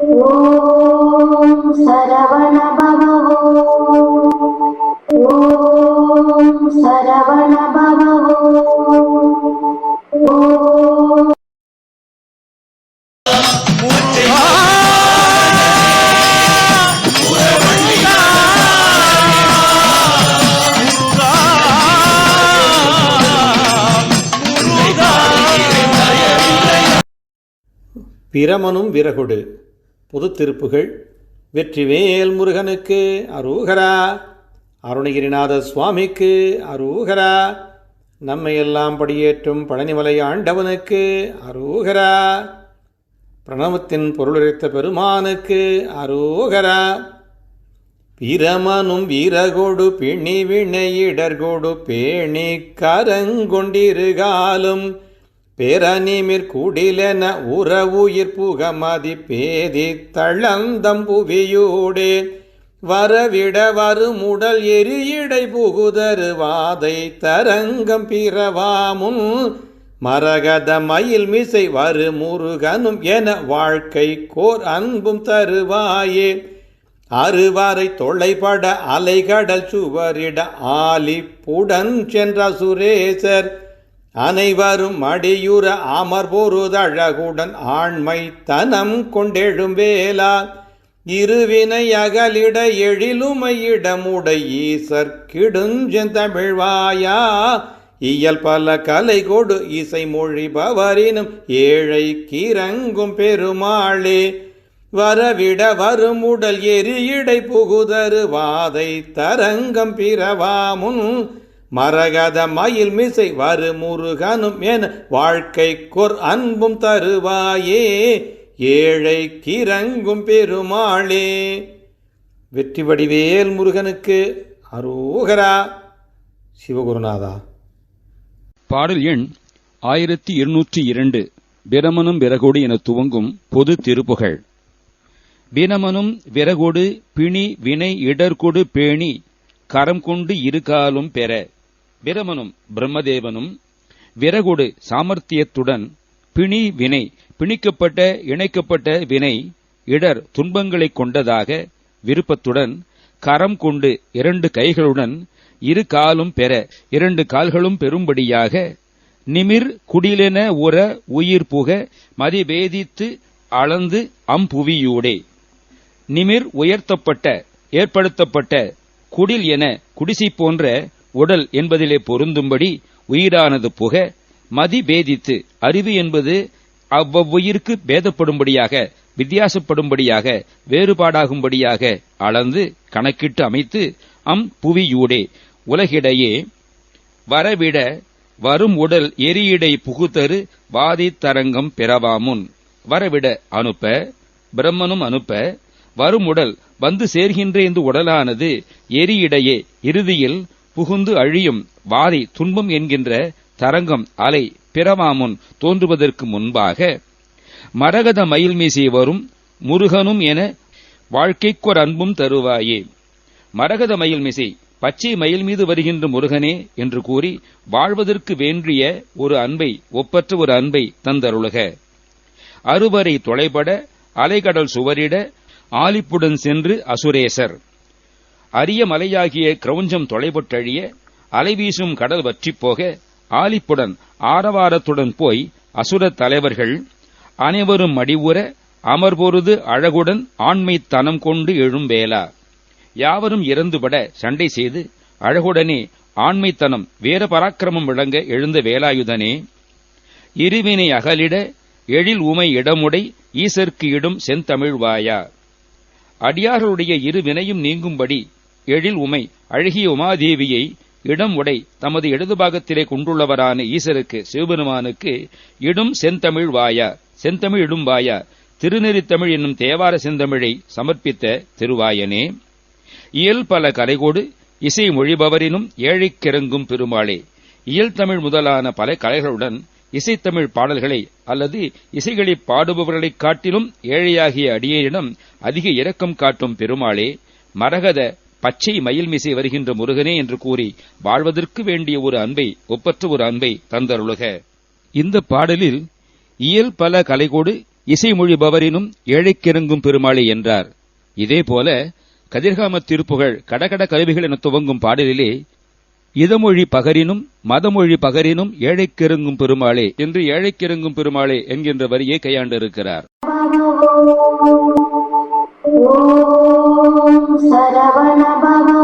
ॐ सरवण பிரமனும் விறகுடு. பொது திருப்புகள். வெற்றிவேல் முருகனுக்கு அரூகரா. அருணகிரிநாத சுவாமிக்கு அரூகரா. நம்மையெல்லாம் படியேற்றும் பழனிமலை ஆண்டவனுக்கு அரூகரா. பிரணவத்தின் பொருளுரைத்த பெருமானுக்கு அரூகரா. பிரமனும் வீரகோடு பிணி வினையிடர்கோடு பேணி கரங்கொண்டிருகாலும். பேரனிமிர் உற உறவுயிர் புகமதி பேதி தளந்தம்புவியூடே. வரவிட வருமுடல் எரியடை புகுதரு வாதை தரங்கம் பிறவாமுன் மரகத மயில் மிசை வரு முருகனும் என வாழ்க்கை கோர் அன்பும் தருவாயே. அறுவாரை தொலைபட அலைகடல் சுவரிட ஆலி புடன் சென்ற சுரேசர் அனைவரும் மடியுற அமர் பொருதழகுடன் ஆண்மை தனம் கொண்டெழும்பேலா இருவினை அகலிட எழிலுமையிடமுடை ஈசர் கிடுஞ்செந்தமிழ்வாயா இயல் பல கலை கொடு இசை மொழிபவரினும் ஏழை கிறங்கும் பெருமாளே. வரவிட வருமுடல் எரியடை புகுதரு வாதை தரங்கம் பிறவாமுன் மறகாத மயில் மிசை வாரு முருகனும் என வாழ்க்கை கொர் அன்பும் தருவாயே. ஏழை கிரங்கும் பெருமாளே. வெற்றி வடிவேல் முருகனுக்கு அரோகரா சிவகுருநாதா. பாடல் எண் ஆயிரத்தி இருநூற்றி இரண்டு. பிரமனும் விறகோடு என துவங்கும் பொது திருப்புகழ். பினமனும் விறகோடு பிணி வினை இடர்கொடு பேணி கரம் கொண்டு இருகாலும் பெற. பிரமனும் பிரம்மதேவனும் விறகுடு சாமர்த்தியத்துடன் பிணி வினை பிணிக்கப்பட்ட இணைக்கப்பட்ட வினை இடர் துன்பங்களைக் கொண்டதாக விருப்பத்துடன் கரம் கொண்டு இரண்டு கைகளுடன் இரு காலும் பெற இரண்டு கால்களும் பெறும்படியாக நிமிர் குடிலென உற உயிர் புக மதிவேதித்து அளந்து அம்புவியூடே. நிமிர் உயர்த்தப்பட்ட ஏற்படுத்தப்பட்ட குடில் என குடிசை போன்ற உடல் என்பதிலே பொருந்தும்படி உயிரானது புக மதி பேதித்து அறிவு என்பது அவ்வவ்வுயிருக்கு பேதப்படும்படியாக வித்தியாசப்படும்படியாக வேறுபாடாகும்படியாக அளந்து கணக்கிட்டு அமைத்து அம் புவியூடே. உலகிடையே வரவிட வரும் உடல் எரியிடை புகுத்தரு வாதி தரங்கம் பிறவாமுன். வரவிட அனுப்ப பிரம்மனும் அனுப்ப வரும் உடல் வந்து சேர்கின்ற இந்த உடலானது எரியிடையே இறுதியில் புகுந்து அழியும் வாரி துன்பம் என்கின்ற தரங்கம் அலை பிரமாமுன் தோன்றுவதற்கு முன்பாக மரகத மயில்மிசை வரும் முருகனும் என வாழ்க்கைக்கொர் அன்பும் தருவாயே. மரகத மயில் மிசை பச்சை மயில் மீது வருகின்ற முருகனே என்று கூறி வாழ்வதற்கு வேண்டிய ஒரு அன்பை ஒப்பற்ற ஒரு அன்பை தந்தருளுக. அறுவரை தொலைபட அலைகடல் சுவரிட ஆலிப்புடன் சென்று அசுரேசர். அரிய மலையாகிய கிரௌஞ்சம் தொலைபட்டழிய அலைவீசும் கடல் வற்றிப் போக ஆலிப்புடன் ஆரவாரத்துடன் போய் அசுரத் தலைவர்கள் அனைவரும் மடிவுற அமர்பொருது அழகுடன் ஆண்மை தனம் கொண்டு எழும்பேலா யாவரும் இறந்துபட சண்டை செய்து அழகுடனே ஆண்மைத்தனம் வேற பராக்கிரமம் விளங்க எழுந்த வேலாயுதனே இருவினை அகலிட எழில் உமை இடமுடை ஈசர்க்கு இடும் செந்தமிழ்வாயா. அடியார்களுடைய இரு வினையும் நீங்கும்படி எழில் உமை அழகிய உமாதேவியை இடம் உடை தமது இடது பாகத்திலே கொண்டுள்ளவரான ஈசருக்கு சிவபெருமானுக்கு இடும் செந்தமிழ் வாயா செந்தமிழ் இடும் வாயா திருநெறித்தமிழ் என்னும் தேவார செந்தமிழை சமர்ப்பித்த திருவாயனே. இயல் பல கலைகோடு இசை மொழிபவரினும் ஏழைக்கிறங்கும் பெருமாளே. இயல் தமிழ் முதலான பல கலைகளுடன் இசைத்தமிழ் பாடல்களை அல்லது இசைகளை பாடுபவர்களைக் காட்டிலும் ஏழையாகிய அடியேனிடம் அதிக இரக்கம் காட்டும் பெருமாளே. மரகத பச்சை மயில் மிசை வருகின்ற முருகனே என்று கூறி வாழ்வதற்கு வேண்டிய ஒரு அன்பை ஒப்பற்ற ஒரு அன்பை தந்தருளுக. இந்த பாடலில் இயல் பல கலைகோடு இசைமொழி பவரினும் ஏழைக்கிறங்கும் பெருமாளே என்றார். இதேபோல கதிர்காம திருப்புகழ் கடகட கருவிகள் என துவங்கும் பாடலிலே இதமொழி பகரினும் மதமொழி பகரினும் ஏழைக்கிறங்கும் பெருமாளே என்று ஏழைக்கிறங்கும் பெருமாளே என்கின்ற வரியை கையாண்டிருக்கிறார். சரவண பவ